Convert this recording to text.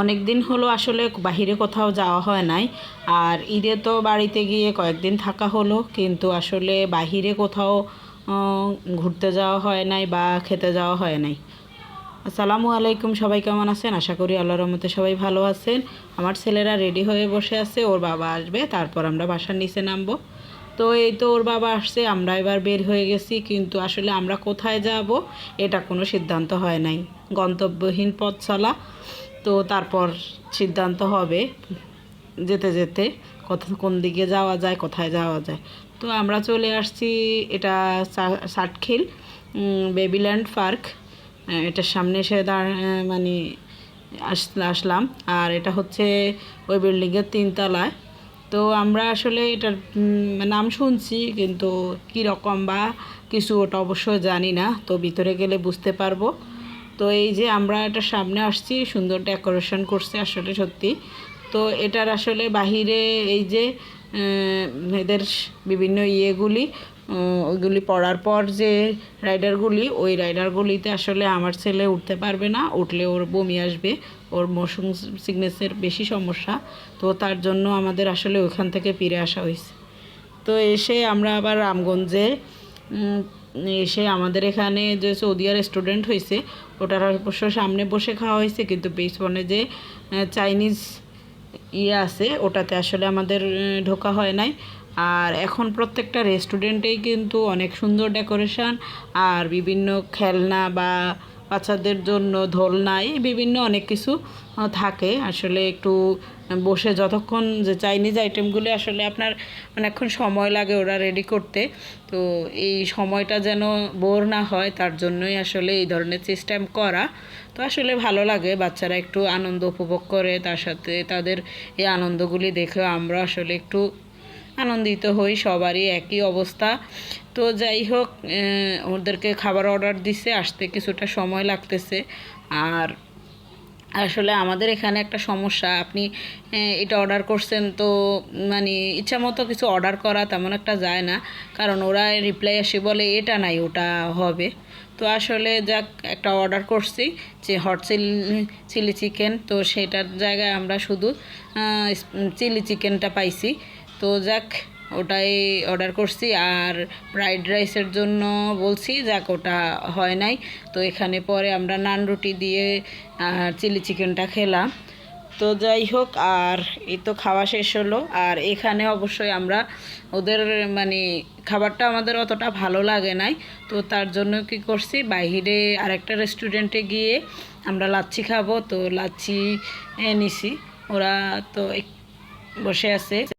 অনেক দিন হলো আসলে বাহিরে কোথাও যাওয়া হয় নাই। আর ঈদে তো বাড়িতে গিয়ে কয়েকদিন থাকা হলো, কিন্তু আসলে বাহিরে কোথাও ঘুরতে যাওয়া হয় নাই বা খেতে যাওয়া হয় নাই। আসসালামু আলাইকুম, সবাই কেমন আছেন? আশা করি আল্লাহর রহমতে সবাই ভালো আছেন। আমার ছেলেরা রেডি হয়ে বসে আছে, ওর বাবা আসবে, তারপর আমরা বাসার নিচে নামবো। তো এই তো ওর বাবা আসছে, আমরা এবার বের হয়ে গেছি, কিন্তু আসলে আমরা কোথায় যাব, এটা কোনো সিদ্ধান্ত হয় নাই। গন্তব্যহীন পথ চলা তো তারপর সিদ্ধান্ত হবে যেতে যেতে কোথা কোন দিকে যাওয়া যায়, কোথায় যাওয়া যায়। তো আমরা চলে আসছি, এটা সা- ষাটখিল বেবিল্যান্ড পার্ক। এটার সামনে এসে দাঁড় মানে আস- আসলাম। আর এটা হচ্ছে ওই বিল্ডিংয়ের তিনতলায়। তো আমরা আসলে এটার নাম শুনছি, কিন্তু কী রকম বা কিছু ওটা অবশ্য জানি না। তো ভিতরে গেলে বুঝতে পারব। তো এই যে আমরা এটা সামনে আসছি, সুন্দর ডেকোরেশন করছে আসলে সত্যি। তো এটার আসলে বাহিরে এই যে এদের বিভিন্ন ইয়েগুলি ওইগুলি পড়ার পর যে রাইডারগুলি, ওই রাইডারগুলিতে আসলে আমার ছেলে উঠতে পারবে না। উঠলে ওর বমি আসবে, ওর মোশন সিকনেসের বেশি সমস্যা। তো তার জন্য আমাদের আসলে ওইখান থেকে ফিরে আসা হয়েছে। তো এসে আমরা আবার রামগঞ্জে এসে আমাদের এখানে যে সৌদিয়ার স্টুডেন্ট হয়েছে ওটার অবশ্য সামনে বসে খাওয়া হয়েছে কিন্তু পেছনে যে চাইনিজ ইয়ে আছে, ওটাতে আসলে আমাদের ঢোকা হয় নাই। আর এখন প্রত্যেকটা রেস্টুরেন্টেই কিন্তু অনেক সুন্দর ডেকোরেশন আর বিভিন্ন খেলনা বা বাচ্চাদের জন্য দোলনা এই বিভিন্ন অনেক কিছু থাকে। আসলে একটু বসে যতক্ষণ যে চাইনিজ আইটেমগুলো আসলে আপনার অনেকক্ষণ সময় লাগে ওরা রেডি করতে। তো এই সময়টা যেন বোর না হয়, তার জন্যই আসলে এই ধরনের সিস্টেম করা। তো আসলে ভালো লাগে, বাচ্চারা একটু আনন্দ উপভোগ করে, তার সাথে তাদের এই আনন্দগুলি দেখে আমরা আসলে একটু আনন্দিত হই, সবারই একই অবস্থা। তো যাই হোক ওদেরকে খাবার অর্ডার দিছে, আসতে কিছুটা সময় লাগতেছে। আর আসলে আমাদের এখানে একটা সমস্যা, আপনি এটা অর্ডার করছেন তো মানে ইচ্ছা মতো কিছু অর্ডার করা তেমন একটা যায় না। কারণ ওরা রিপ্লাই আসে বলে, এটা নাই, ওটা হবে। তো আসলে যাক, একটা অর্ডার করছি, যে হট চিলি চিলি চিকেন তো সেটার জায়গায় আমরা শুধু চিলি চিকেনটা পাইছি। তো যাক, ওটাই অর্ডার করছি। আর ফ্রাইড রাইসের জন্য বলছি, যাক ওটা হয় নাই। তো এখানে পরে আমরা নান রুটি দিয়ে চিলি চিকেনটা খেলাম। তো যাই হোক, আর এই তো খাওয়া শেষ হলো। আর এখানে অবশ্যই আমরা ওদের মানে খাবারটা আমাদের অতটা ভালো লাগে নাই। তো তার জন্য কি করছি, বাইরে আরেকটা রেস্টুরেন্টে গিয়ে আমরা লাচ্ছি খাব। তো লাচ্ছি নিছি। ওরা তো বসে আছে।